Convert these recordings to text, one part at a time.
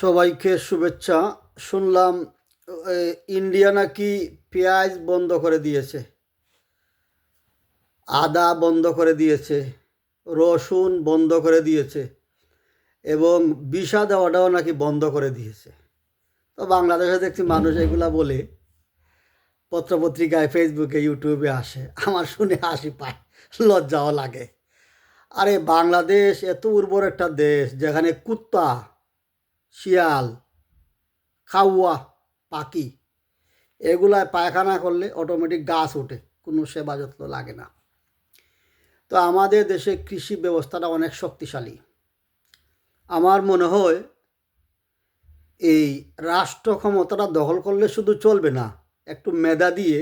সবাইকে শুভেচ্ছা। শুনলাম ইন্ডিয়া নাকি পেঁয়াজ বন্ধ করে দিয়েছে। আদা বন্ধ করে দিয়েছে। রসুন বন্ধ করে দিয়েছে। এবং বিষা দেওয়াটাও নাকি বন্ধ করে দিয়েছে। তো বাংলাদেশে দেখছি মানুষ এগুলা বলে পত্রপত্রিকায় ফেসবুকে ইউটিউবে আসে। আমার শুনে হাসি পায়, লজ্জাও লাগে। আরে বাংলাদেশ এত উর্বর একটা দেশ যেখানে কুত্তা শিয়াল, খাওয়া, পাখি, এগুলায় পায়খানা করলে অটোমেটিক গাছ ওঠে, কোনো সেবা যত্ন লাগে না। তো আমাদের দেশে কৃষি ব্যবস্থাটা অনেক শক্তিশালী। আমার মনে হয় এই রাষ্ট্র ক্ষমতাটা দখল করলে শুধু চলবে না, একটু মেধা দিয়ে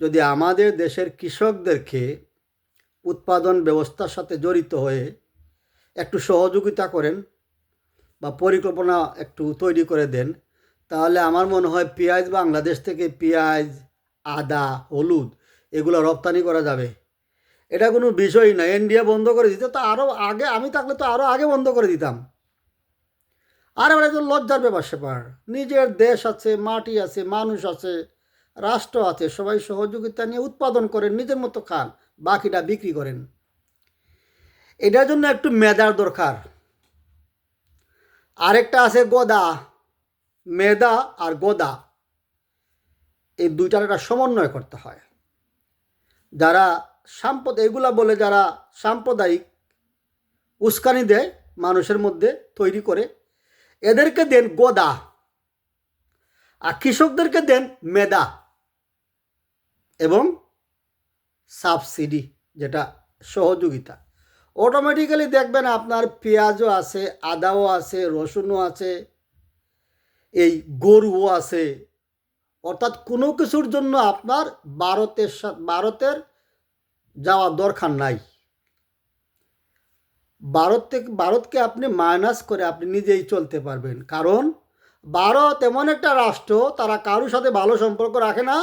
যদি আমাদের দেশের কৃষকদেরকে উৎপাদন ব্যবস্থার সাথে জড়িত হয়ে একটু সহযোগিতা করেন বা পরিকল্পনা একটু তৈরি করে দেন, তাহলে আমার মনে হয় পেঁয়াজ বাংলাদেশ থেকে পেঁয়াজ, আদা, হলুদ এগুলো রপ্তানি করা যাবে। এটা কোনো বিষয় না ইন্ডিয়া বন্ধ করে দিতে তো আরও আগে, আমি থাকলে তো আরও আগে বন্ধ করে দিতাম। আর এবার একজন লজ্জার ব্যাপার স্যাপার, নিজের দেশ আছে, মাটি আছে, মানুষ আছে, রাষ্ট্র আছে, সবাই সহযোগিতা নিয়ে উৎপাদন করেন, নিজের মতো খান, বাকিটা বিক্রি করেন। এটার জন্য একটু মেধার দরকার। আরেকটা আছে গদা, মেদা আর গদা। এই দুইটার একটা সমন্বয় করতে হয়। যারা সাম্প্রদ এগুলা বলে যারা সাম্প্রদায়িক উস্কানি দেয় মানুষের মধ্যে তৈরি করে, এদেরকে দেন গদা। আর কৃষকদেরকে দেন মেদা এবং সাবসিডি, যেটা সহযোগিতা। অটোমেটিক্যালি দেখবেন আপনার পেঁয়াজও আছে, আদাও আছে, রসুনও আছে, এই গরুও আছে। অর্থাৎ কোনো কিছুর জন্য আপনার ভারতের ভারতের যাওয়া দরকার নাই। ভারত থেকে, ভারতকে আপনি মাইনাস করে আপনি নিজেই চলতে পারবেন। কারণ ভারত এমন একটা রাষ্ট্র, তারা কারোর সাথে ভালো সম্পর্ক রাখে না।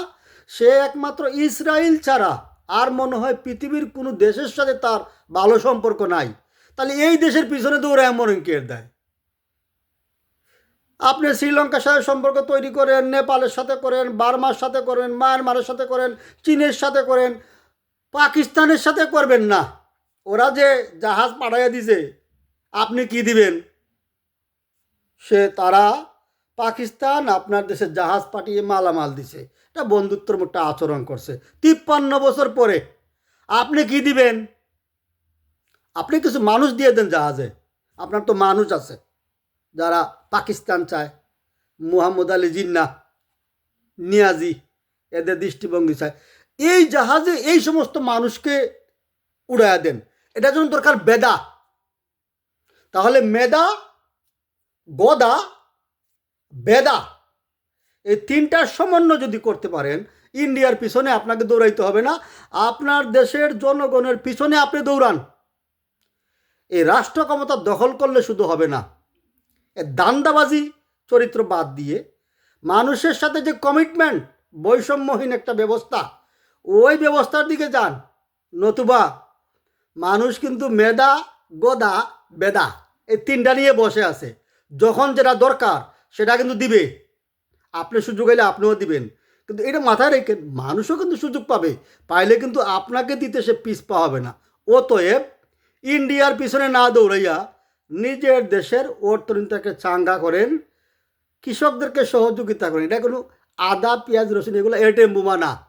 সে একমাত্র ইসরায়েল ছাড়া আর মনে হয় পৃথিবীর কোনো দেশের সাথে তার ভালো সম্পর্ক নাই, তাহলে এই দেশের পিছনে দৌড়ে কেয়ার দেয়। আপনি শ্রীলঙ্কার সাথে সম্পর্ক তৈরি করেন, নেপালের সাথে করেন, বার্মার সাথে করেন, মায়ানমারের সাথে করেন, চীনের সাথে করেন, পাকিস্তানের সাথে করবেন না। ওরা যে জাহাজ পাঠাইয়া দিছে, আপনি কি দিবেন? সে তারা পাকিস্তান আপনার দেশে জাহাজ পাঠিয়ে মালামাল দিছে। এটা বন্ধুত্বর একটা আচরণ করছে। তিপ্পান্ন বছর পরে আপনি কি দিবেন? আপনি কিছু মানুষ দিয়ে দেন জাহাজে। আপনার তো মানুষ আছে। যারা পাকিস্তান চায়, মুহাম্মদ আলী জিন্না, নিয়াজি, এদের দৃষ্টিভঙ্গি চায়। এই জাহাজে এই সমস্ত মানুষকে উড়াইয়া দেন। এটার জন্য দরকার বেদা তাহলে মেদা গদা, বেদা, এই তিনটার সমন্বয় যদি করতে পারেন, ইন্ডিয়ার পিছনে আপনাকে দৌড়াইতে হবে না। আপনার দেশের জনগণের পিছনে আপনি দৌড়ান। এই রাষ্ট্র ক্ষমতা দখল করলে শুধু হবে না। এ দান্দাবাজি চরিত্র বাদ দিয়ে মানুষের সাথে যে কমিটমেন্ট বৈষম্যহীন একটা ব্যবস্থা, ওই ব্যবস্থার দিকে যান। নতুবা মানুষ কিন্তু মেদা গদা, বেদা এই তিনটা নিয়ে বসে আছে। যখন যেটা দরকার সেটা কিন্তু দিবে। আপনি সুযোগ এলে আপনিও দিবেন। কিন্তু এটা মাথায় রেখে মানুষও কিন্তু সুযোগ পাবে। পাইলে কিন্তু আপনাকে দিতে সে পিছপা হবে না। অতএব ইন্ডিয়ার পিছনে না দৌড়াইয়া নিজের দেশের অর্থনীতিকে চাঙ্গা করেন, কৃষকদেরকে সহযোগিতা করেন। এটা কোনো আদা, পেঁয়াজ, রসুন, এগুলো এটেম বোমা না।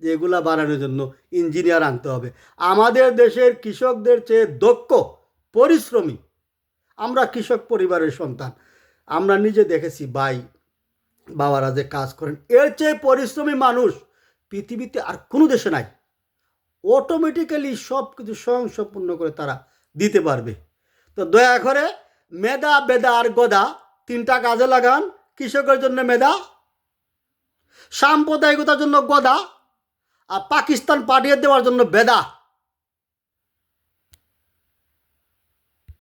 যে এগুলা বানানোর জন্য ইঞ্জিনিয়ার আনতে হবে। আমাদের দেশের কৃষকদের চেয়ে দক্ষ, পরিশ্রমী আমরা কৃষক পরিবারের সন্তান। আমরা নিজে দেখেছি ভাই বাবারা যে কাজ করেন। এর চেয়ে পরিশ্রমী মানুষ পৃথিবীতে আর কোনো দেশে নাই। অটোমেটিক্যালি সব কিছু স্বয়ংসম্পূর্ণ করে তারা দিতে পারবে। তো দয়া করে মেধা বেদা আর গদা তিনটা কাজে লাগান। কৃষকের জন্য মেধা, সাম্প্রদায়িকতার জন্য গদা আর পাকিস্তান পাঠিয়ে দেওয়ার জন্য বেদা